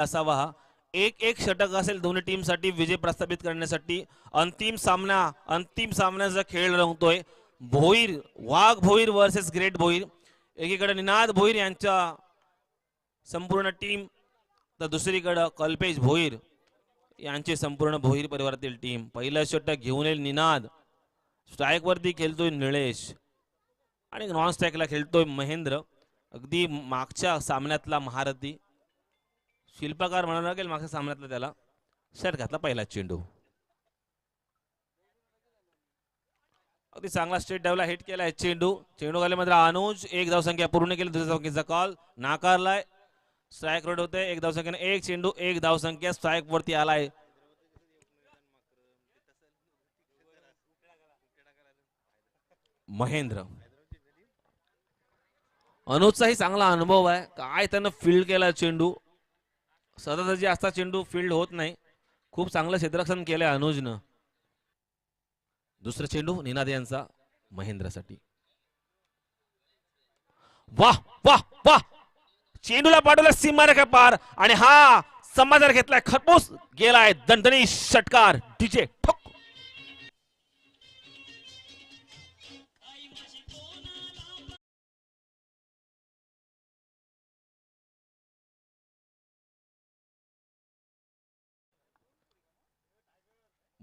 असावा हा. एक एक षटक असेल दोन्ही टीमसाठी विजय प्रस्थापित करण्यासाठी. अंतिम सामना अंतिम सामन्याचा खेळ रंगतोय. Bhoir Wagh Bhoir versus great Bhoir. एकीकडे निनाद भोईर यांच्या संपूर्ण टीम तर दुसरीकडं कल्पेश भोईर यांचे संपूर्ण भोईर परिवारातील टीम पहिलं षटक घेऊन येईल निनाद. स्ट्राईकवरती खेळतोय निळेश. आणि नॉन स्ट्राईकला खेळतोय महेंद्र. अगदी मागच्या सामन्यातला महारथी. शिल्पकार म्हणावं लागेल मागच्या सामन्यातला त्याला. शर्ट घातला पहिला चेंडू. अगदी चांगला स्टेट डावला हिट केला आहे चेंडू. चेंडू घाले मात्र अनुज. एक धावसंख्या पूर्ण केली दुसऱ्या धावसंख्येचा कॉल नाकारलाय. स्ट्राईक रोड होते. एक धावसंख्येने एक चेंडू एक धावसंख्या स्ट्राईक वरती आलाय. महेंद्र. अनुजचाही चांगला अनुभव आहे. काय त्यानं फील्ड केला चेंडू? सतत असता चेंडू फील्ड होत नाही. खूप चांगलं क्षेत्ररक्षण केलंय अनुजनं. दुसरा चेंडू निनाद यांचा महेंद्रसाठी. वाह वाह वाह! चेंडूला पाठवला सीमारेखा पार आणि हा समाचार घेतलाय. खरपूस गेलाय दणदणी षटकार डीजे ठोक.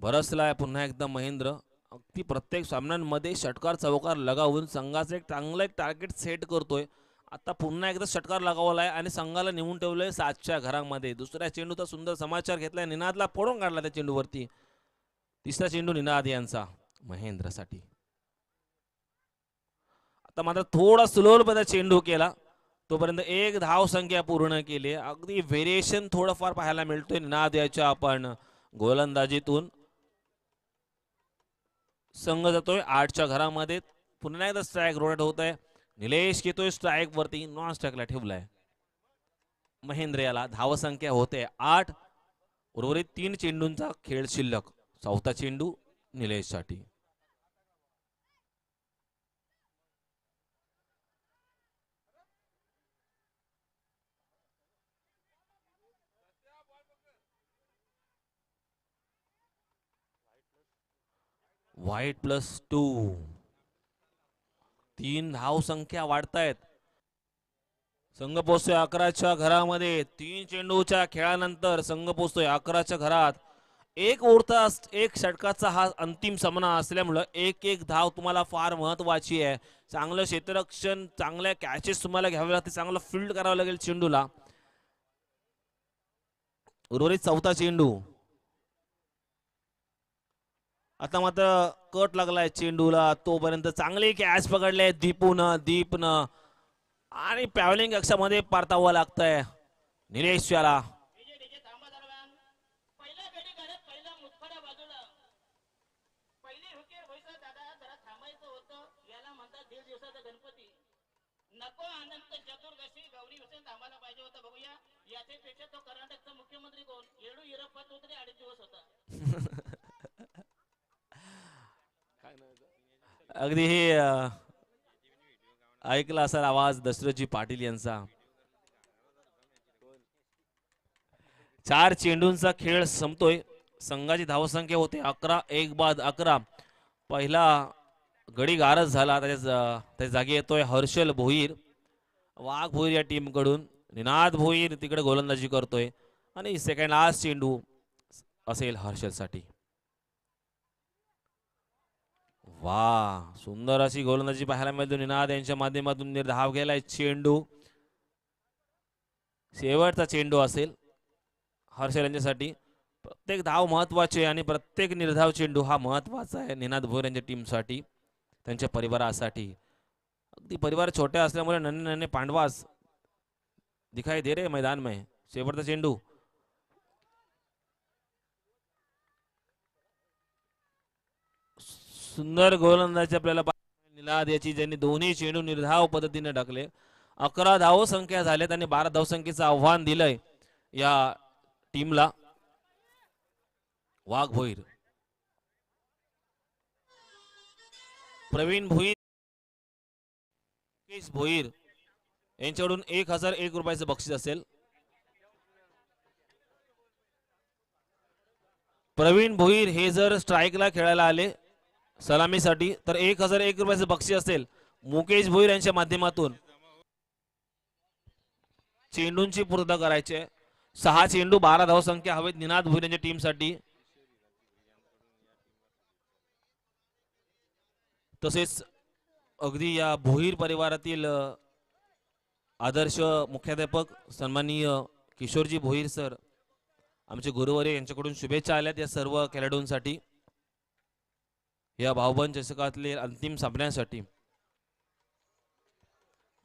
बरसलाय पुन्हा एकदा महेंद्र. अगदी प्रत्येक सामन्यांमध्ये षटकार चौकार लगावून संघाचं एक चांगलं एक टार्गेट सेट करतोय. आता पुन्हा एकदा षटकार आहे आणि संघाला नेऊन ठेवलंय सातच्या घरामध्ये. दुसऱ्या चेंडूचा सुंदर समाचार घेतलाय. निनादला पडून काढला त्या चेंडूवरती. तिसरा चेंडू निनाद यांचा महेंद्रसाठी. आता मात्र थोडा स्लोर चेंडू केला. तोपर्यंत एक धाव संख्या पूर्ण केली. अगदी व्हेरिएशन थोडंफार पाहायला मिळतोय निनाद याच्या आपण. गोलंदाजीतून संघ जातोय आठच्या घरामध्ये. पुन्हा एकदा स्ट्राईक रोटेट होत आहे निलेश घेतोय स्ट्राईक वरती. नॉन स्ट्राईकला ठेवलाय. महेंद्र याला धावसंख्या होते आठ. उर्वरित तीन चेंडूंचा खेळ शिल्लक. चौथा चेंडू निलेशसाठी. White plus two. तीन धाव संख्या वाढतायत. संघ पोचतोय अकराच्या घरामध्ये. तीन चेंडूच्या खेळानंतर संघ पोचतोय अकराच्या घरात. एक ओढता एक षटकाचा हा अंतिम सामना असल्यामुळं एक एक धाव तुम्हाला फार महत्वाची आहे. चांगलं क्षेत्ररक्षण चांगल्या कॅचेस तुम्हाला घ्यावे लागते चांगलं फील्ड करावं लागेल चेंडूला. उर्वरित चौथा चेंडू. आता मात्र कट लागलाय चेंडूला. तोपर्यंत चांगली कॅच पकडले दीपून दीपनं. आणि पॅवलिंग कक्षामध्ये परतावं लागतंय निलेश याला. अगदी हे ऐकला असाल आवाज दशरथजी पाटील यांचा. चार चेंडूंचा खेळ संपतोय. संघाची धावसंख्या होते अकरा एक बाद अकरा. पहिला गडी गारज झाला त्याच्या त्या त्याच्या जागी येतोय हर्षल भोईर. वाघ भोईर या टीमकडून निनाद भोईर तिकडे गोलंदाजी करतोय. आणि सेकंड लास्ट चेंडू असेल हर्षलसाठी. वा सुंदर अशी गोलंदाजी पाहायला मिळते. निनाद यांच्या माध्यमातून निर्धाव गेलाय चेंडू. शेवटचा चेंडू असेल हर्षल यांच्यासाठी. प्रत्येक धाव महत्वाची आहे आणि प्रत्येक निर्धाव चेंडू हा महत्त्वाचा आहे निनाद भोर यांच्या टीमसाठी त्यांच्या परिवारासाठी. अगदी परिवार छोट्या असल्यामुळे नन्हे नन्हे पांडवास दिखाई दे रे मैदान में शेवटचा चेंडू. सुंदर गोलंदाजी आपल्याला निलाद याची ज्यांनी दोन्ही चेंडू निर्धाव पद्धतीने टाकले अकरा धाव संख्या झाल्यात आणि बारा धावसंख्येचं आव्हान दिलंय या टीमला. वाघ भोईर. प्रवीण भोईर मुकेश भोईर यांच्याकडून एक हजार एक रुपयाचं बक्षीस असेल. प्रवीण भोईर हे जर स्ट्राईकला खेळायला आले सलामीसाठी तर एक हजार एक रुपयाचं बक्षी असेल. मुकेश भोईर यांच्या माध्यमातून. चेंडूंची पूर्तता करायचे. सहा चेंडू बारा धावसंख्या हवेत निनाद भोईर यांच्या टीमसाठी. तसेच अगदी या भोईर परिवारातील आदर्श मुख्याध्यापक सन्माननीय किशोरजी भोईर सर आमचे गुरुवारी यांच्याकडून शुभेच्छा आल्यात या सर्व खेळाडूंसाठी. या भाऊबंद चषकातले अंतिम सामन्यासाठी.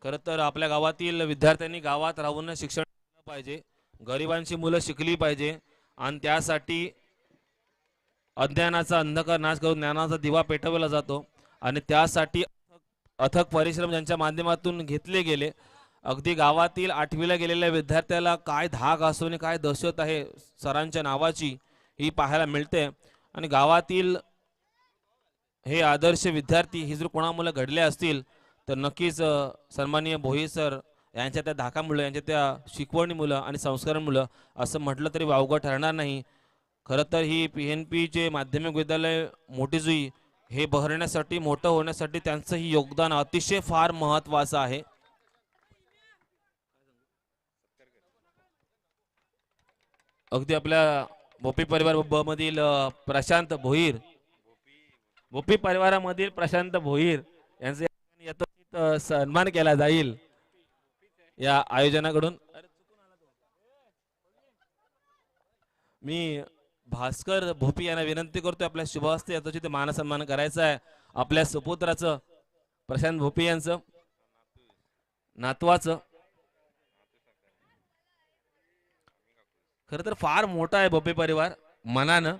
खरं तर आपल्या गावातील विद्यार्थ्यांनी गावात राहून शिक्षण पाहिजे. गरिबांची मुलं शिकली पाहिजे. आणि त्यासाठी अज्ञानाचा अंधकार नाश करून ज्ञानाचा दिवा पेटवला जातो. आणि त्यासाठी अथक परिश्रम ज्यांच्या माध्यमातून घेतले गेले. अगदी गावातील आठवीला गेलेल्या विद्यार्थ्याला काय धाक असो आणि काय दहशत आहे सरांच्या नावाची ही पाहायला मिळते. आणि गावातील हे आदर्श विद्यार्थी हे जर कोणामुळे घडले असतील तर नक्कीच सन्माननीय भोई सर यांच्या त्या धाकामुळं यांच्या त्या शिकवणीमुळं आणि संस्कारांमुळं असं म्हटलं तरी वावगं ठरणार नाही. खरं तर ही पी एन पीचे माध्यमिक विद्यालय मोठी जुई हे बहरण्यासाठी मोठं होण्यासाठी त्यांचंही योगदान अतिशय फार महत्त्वाचं आहे. अगदी आपल्या बोपी परिवार ब मधील प्रशांत भोईर भोपी परिवारामधील प्रशांत भोईर यांचे यथोचित सन्मान केला जाईल या आयोजनाकडून. मी भास्कर भोपी यांना विनंती करतोय आपल्या शुभहस्ते यथोचित मानसन्मान करायचा आहे. आपल्या सुपुत्राचं प्रशांत भोपी यांचं नातवाचं. खरं तर फार मोठा आहे भोपे परिवार मनानं.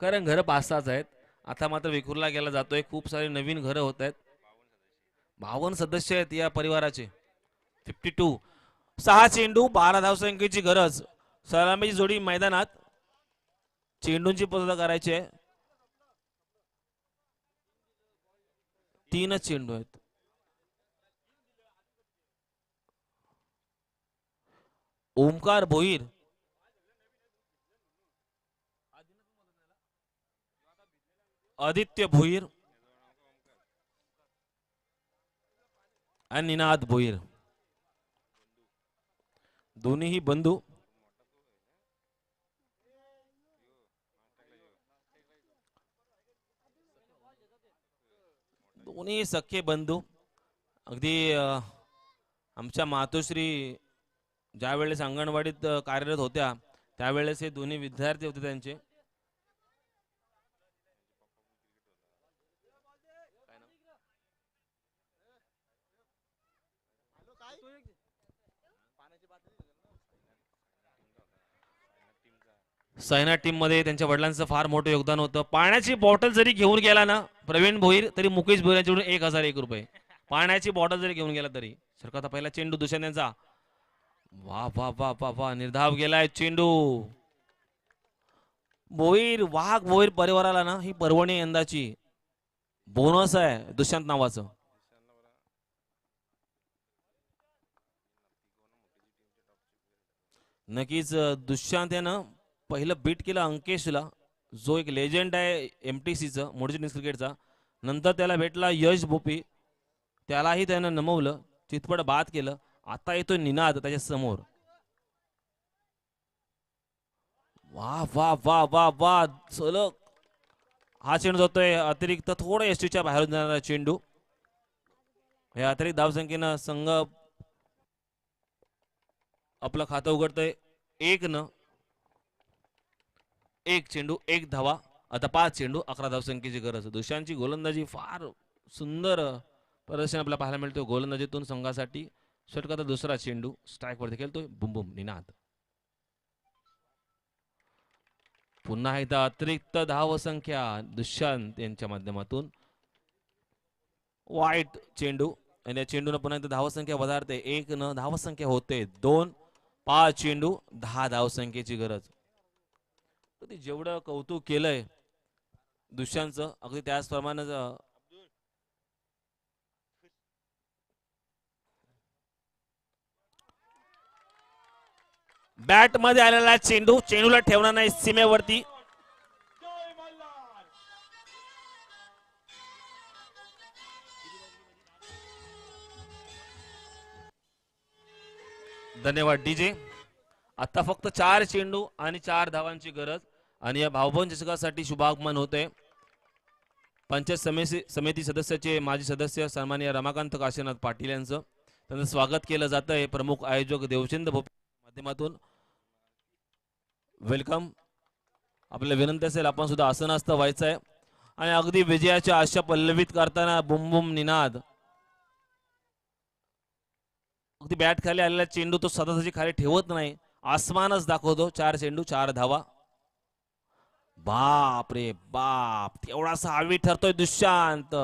कारण घरं पाच सहाच आहेत. आता मात्र विखुरला गेला जातोय. खूप सारे नवीन घरं होत आहेत. बावन्न सदस्य आहेत या परिवाराचे. फिफ्टी टू सहा चेंडू बारा धावसंख्येची गरज. सलामीची जोडी मैदानात चेंडूंची पूर्तता करायची. आहे तीनच चेंडू आहेत. ओमकार भोईर आदित्य भोईर आणि निनाद भोईर. दोन्हीही बंधू. दोन्ही सख्खे बंधू. अगदी आमच्या मातोश्री ज्या वेळेस अंगणवाडीत कार्यरत होत्या त्यावेळेस हे दोन्ही विद्यार्थी होते त्यांचे. सायना टीममध्ये त्यांच्या वडिलांचं फार मोठं योगदान होतं. पाण्याची बॉटल जरी घेऊन गेला ना प्रवीण भोईर तरी मुकेश भोईर यांच्याकडून एक हजार एक रुपये. पाण्याची बॉटल जरी घेऊन गेला तरी. सरकारचा पहिला चेंडू दुसऱ्या यांचा वा वा वा वा वा निर्धाव गेलाय चेंडू. भोईर वाघ भोईर परिवाराला ना ही पर्वणी यंदाची बोनस आहे दुष्यंत नावाचं. नक्कीच अं, आहे यानं पहिलं बीट केलं अंकेशला. जो एक लेजेंड आहे एम टी सीचं मोडजिनिस क्रिकेटचा नंतर त्याला भेटला यश भोपी. त्यालाही त्यानं नमवलं. चितपट बाद केलं. आता येतोय निनाद त्याच्यासमोर. वा वा वा वा वा सलग हा चेंडू जातोय अतिरिक्त थोडं एसटीच्या बाहेरून जाणारा चेंडू. हे अतिरिक्त धावसंख्येनं संघ आपलं खातं उघडतंय. एक न एक चेंडू एक धावा. आता पाच चेंडू अकरा धावसंख्येची गरज. दुशांची गोलंदाजी फार सुंदर प्रदर्शन आपल्याला पाहायला मिळतो गोलंदाजीतून संघासाठी षटकाचा दुसरा चेंडू स्ट्राईकवरती खेळतोय. बुमबुम निनाद. पुन्हा एकदा अतिरिक्त धावसंख्या दुष्यंत यांच्या माध्यमातून. वाईट चेंडू. आणि या चेंडून पुन्हा एकदा धावसंख्या वधारते. एक न धावसंख्या होते. दोन पाच चेंडू दहा धावसंख्येची गरज. ते जेवढं कौतुक केलंय दुष्यांच अगदी त्याचप्रमाणे बॅटमध्ये आलेला चेंडू चेंडूला ठेवणार नाही सीमेवरती. धन्यवाद डीजे. आता फक्त चार चेंडू आणि चार धावांची गरज. आणि या भावभवन चषकासाठी शुभागमन होते पंचायत समिती समिती सदस्याचे माजी सदस्य सन्मान्य रमाकांत काशीनाथ पाटील यांचं. त्यांचं स्वागत केलं जातं आहे प्रमुख आयोजक देवचंद भोपे माध्यमातून. वेलकम आपल्या विनंती असेल आपण सुद्धा आसनास्थ व्हायचं आहे आणि अगदी विजयाच्या आशा पल्लवित करताना बुम बुम निनाद. अगदी बॅट खाली आलेला चेंडू तो सदाची खाली ठेवत नाही. आसमानच दाखवतो. चार चेंडू चार धावा. बाप रे बाप तेवढासा हवी ठरतोय दुष्यांत.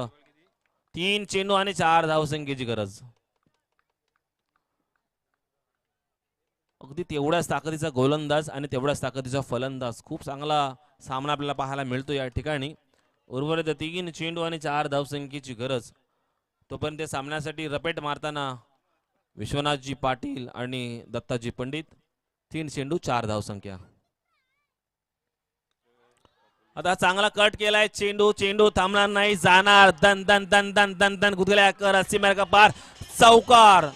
तीन चेंडू आणि चार धावसंख्येची गरज. अगदी तेवढ्याच ताकदीचा गोलंदाज आणि तेवढ्याच ताकदीचा फलंदाज. खूप चांगला सामना आपल्याला पाहायला मिळतो या ठिकाणी. उर्वरित तीन चेंडू आणि चार धावसंख्येची गरज. तोपर्यंत या सामन्यासाठी रपेट मारताना विश्वनाथजी पाटील आणि दत्ताजी पंडित तीन चेंडू चार धावसंख्या. आता चांगला कट केलाय. चेंडू चेंडू थांबणार नाही. जाणार. दन दन दन दन दन दन. गुदगल्या कर. अस्सी का पार. चौकार.